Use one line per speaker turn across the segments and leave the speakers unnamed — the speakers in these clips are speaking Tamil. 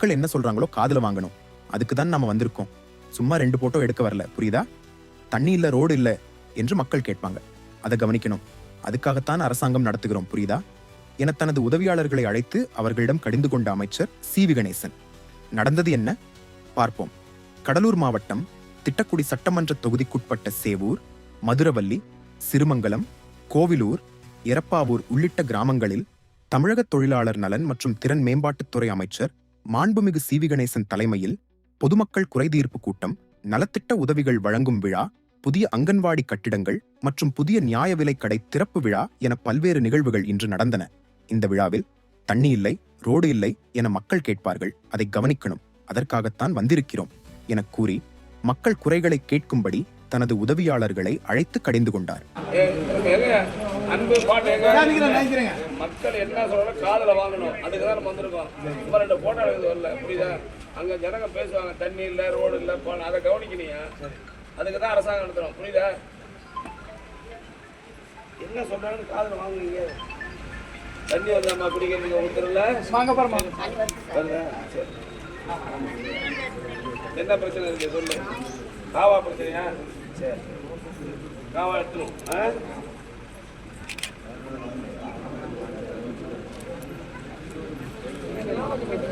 மக்கள் என்ன சொல்றாங்களோ காதுல வாங்கணும். அதுக்கு தான் நம்ம வந்திருக்கோம். சும்மா ரெண்டு போட்டோ எடுக்க வரல. புரியுதா? தண்ணி இல்ல ரோடு இல்ல என்று மக்கள் கேட்பாங்க. அதை கவனிக்கணும். அதுக்காகத்தான் அரசாங்கம் நடத்துகிறோம். புரியுதா? என தனது உதவியாளர்களை அழைத்து அவர்களிடம் கடிந்து கொண்ட அமைச்சர் சி. வி. கணேசன். நடந்தது என்ன? பார்ப்போம். கடலூர் மாவட்டம் திட்டக்குடி சட்டமன்ற தொகுதிக்குட்பட்ட சேவூர் மதுரவல்லி சிறுமங்கலம் கோவிலூர் எரப்பாவூர் உள்ளிட்ட கிராமங்களில் தமிழக தொழிலாளர் நலன் மற்றும் திறன் மேம்பாட்டுத்துறை அமைச்சர் மாண்புமிகு சி வி கணேசன் தலைமையில் பொதுமக்கள் குறைதீர்ப்பு கூட்டம் நலத்திட்ட உதவிகள் வழங்கும் விழா புதிய அங்கன்வாடி கட்டிடங்கள் மற்றும் புதிய நியாய விலை கடை திறப்பு விழா என பல்வேறு நிகழ்வுகள் இன்று நடந்தன. இந்த விழாவில் தண்ணி இல்லை ரோடு இல்லை என மக்கள் கேட்பார்கள். அதை கவனிக்கணும். அதற்காகத்தான் வந்திருக்கிறோம் என கூறி மக்கள் குறைகளை கேட்கும்படி தனது உதவியாளர்களை அழைத்து கடிந்து கொண்டார்.
அன்பு பாட்டு மக்கள் என்ன சொல்ற காதுல வாங்கணும். அதுக்கு தான் நம்ம வந்திருக்கோம். சும்மா ரெண்டு போட்டோ எடுக்கிறது வரல. புரியுதா? அங்க ஜனங்க பேசுவாங்க. தண்ணி இல்ல ரோடு இல்ல போன அதை கவனிக்கணீங்க அதுக்கு தான் அரசாங்கம் நடத்துறோம். புரியுதா? என்ன சொல்றாங்கன்னு காதுல வாங்குவீங்க தண்ணி வந்தாமா குடிக்கிறதுக்கு உத்தரவுல
வாங்க போறோமா
வருதா? சரி. என்ன பிரச்சனை இருக்கு? சொல்லு. காவா பிரச்சனையா? சரி. காவா எடுத்துரும் ஆ இங்க வா. இங்க வா. நீதான் தெருத்துல சுத்துற. என்ன பட்டா வரலைங்க? என்ன பட்டா?
புதிய காலனியில எங்க மாமியார் இருக்க மண்ணையா
திரும்பி நில்லுமா
உனக்கு வரல. ஊருக்கு வந்துருச்சா?
ஆ வந்து சார் ஒரு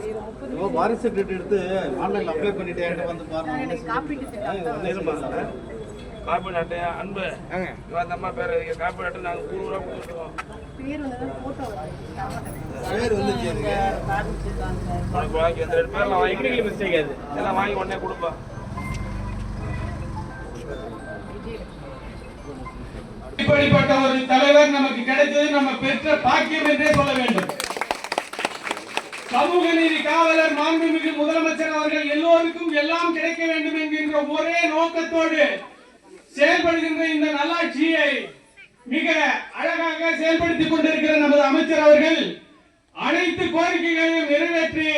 இரு முப்பது
வாரிசு எடுத்து ஆன்லைன்ல அப்ளை பண்ணிட்டு வந்து பாருங்க
காப்பி நாட்டையா? அன்பு இவன் அந்த அம்மா பேர். காப்பி நாட்டு நாங்க ஊர் ஊரா கொடுத்துருவோம்.
பேர் வந்து போட்டோ
பேர் வந்துச்சு எனக்கு.
உனக்கு வாங்கி அந்த ரெண்டு பேர்லாம் வாங்கி மிஸ்டேக் அது எல்லாம் வாங்கி உடனே கொடுப்பா.
இப்படிப்பட்ட ஒரு தலைவர் நமக்கு கிடைத்தது நம்ம பெற்ற பாக்கியம் என்றே சொல்ல வேண்டும். சமூக நீதி காவலர் மாண்புமிகு முதலமைச்சர் அவர்கள் எல்லோருக்கும் எல்லாம் கிடைக்க வேண்டும் என்கின்ற ஒரே நோக்கத்தோடு செயல்படுகின்ற இந்த நல்லாட்சியை மிக அழகாக செயல்படுத்திக் கொண்டிருக்கிற நமது அமைச்சர் அவர்கள் அனைத்து கோரிக்கைகளையும் நிறைவேற்றி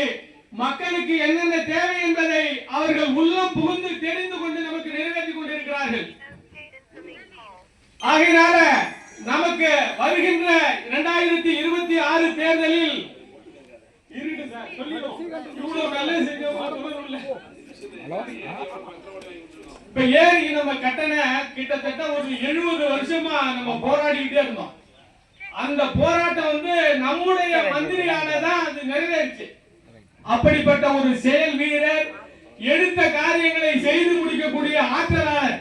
மக்களுக்கு என்னென்ன தேவை என்பதை அவர்கள் உள்ளம் புகுந்து தெரிந்து கொண்டு நமக்கு நிறைவேற்றிக் கொண்டிருக்கிறார்கள். ஆகையினால நமக்கு வருகின்ற இரண்டாயிரத்தி இருபத்தி ஆறு தேர்தலில் இருக்கு சார், சொல்லிடுவோம். இவ்வளவு நல்லது செஞ்சவங்க இப்ப ஏரி நம்ம கட்டண கிட்டத்தட்ட ஒரு எழுபது வருஷமா நம்ம போராடிக்கிட்டே இருந்தோம். அந்த போராட்டம் வந்து நம்முடைய மந்திரியானதான் அது நிறைவேறிச்சு. அப்படிப்பட்ட ஒரு செயல் வீரர் எடுத்த காரியங்களை செய்து முடிக்கக்கூடிய ஆற்றலாளர்.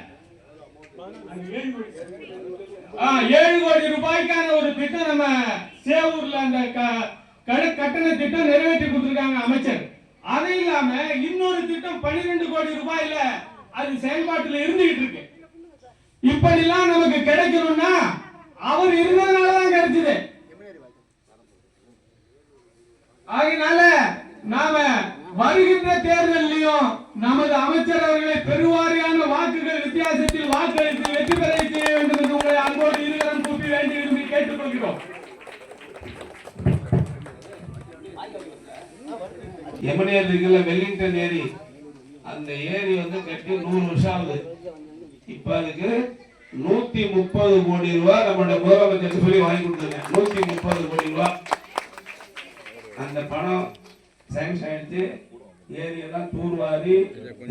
ஆ, ஏழு கோடி ரூபாய்க்கான ஒரு திட்டம் நம்ம சேவூர்ல அந்த க- கட்டண திட்டம் நிறைவேற்றி கொடுத்திருக்காங்க அமைச்சர். அது இல்லாம இன்னொரு திட்டம் 12 கோடி ரூபாயில அது செயல்பாட்டுல இருந்துகிட்டு இருக்கு. இப்படிலாம் நமக்கு கிடைக்கணும்னா அவர் இருந்ததுனாலதான் கிடைச்சது. அதனால நாம வருகின்ற தேர்தலையும் நமது அமைச்சர் அவர்களை பெருவாரியான வாக்குகள் வித்தியாசத்தில் வாக்களித்து வெற்றி பெற செய்ய வேண்டும் என்று உங்களை அன்போடு இருவரும் கூப்பி வேண்டி விரும்பி கேட்டுக்கொள்கிறோம்.
எமனியர் இருக்குல்ல வெல்லிங்டன் ஏரி அந்த ஏரி வந்து கட்டி நூறு வருஷம் ஆகுது. இப்ப அதுக்கு நூத்தி முப்பது கோடி ரூபாய் நம்மளுடைய முதலமைச்சர் சொல்லி வாங்கி கொடுத்துருங்க நூத்தி முப்பது கோடி ரூபாய் அந்த பணம் சேங்ஷன் ஆயிடுச்சு. ஏரியெல்லாம் தூர்வாரி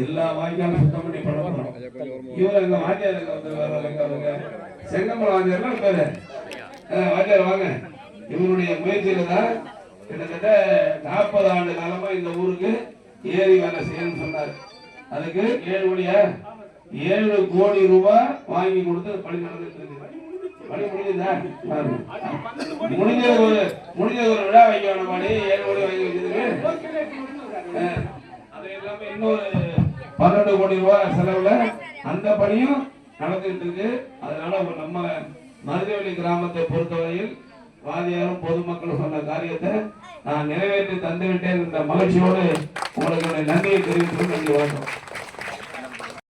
எல்லா வாய்க்காலும் சுத்தம் பண்ணி பணம் இவர் எங்க வாத்தியார் வந்து அவங்க செங்கமல வாத்தியார் பேரு வாத்தியார் வாங்க. இவருடைய முயற்சியில தான் கிட்டத்தட்ட நாற்பது ஆண்டு காலமா இந்த ஊருக்கு ஏரி வேலை செய்யணும்னு சொன்னார். அதுக்கு ஏழு கோடியா? ஏழு கோடி ரூபாய் வாங்கி கொடுத்து பணி நடந்துட்டு இருக்கு. பணி முடிஞ்சதா? முடிஞ்ச ஒரு முடிஞ்ச ஒரு விழா வைக்க பணி ஏழு கோடி வாங்கி வச்சதுக்கு. அஹ், அது எல்லாமே இன்னொரு பன்னெண்டு கோடி ரூபாய் செலவுல அந்த பணியும் நடந்துட்டு இருக்கு. அதனால ஒரு நம்ம மருதவெளி கிராமத்தை பொறுத்தவரையில் வாதியாரும் பொதுமக்கள் சொன்ன காரியத்தை நான் நிறைவேற்றி தந்துவிட்டேன் என்ற மகிழ்ச்சியோடு உங்களுக்கு நன்றியை தெரிவித்து கொண்டு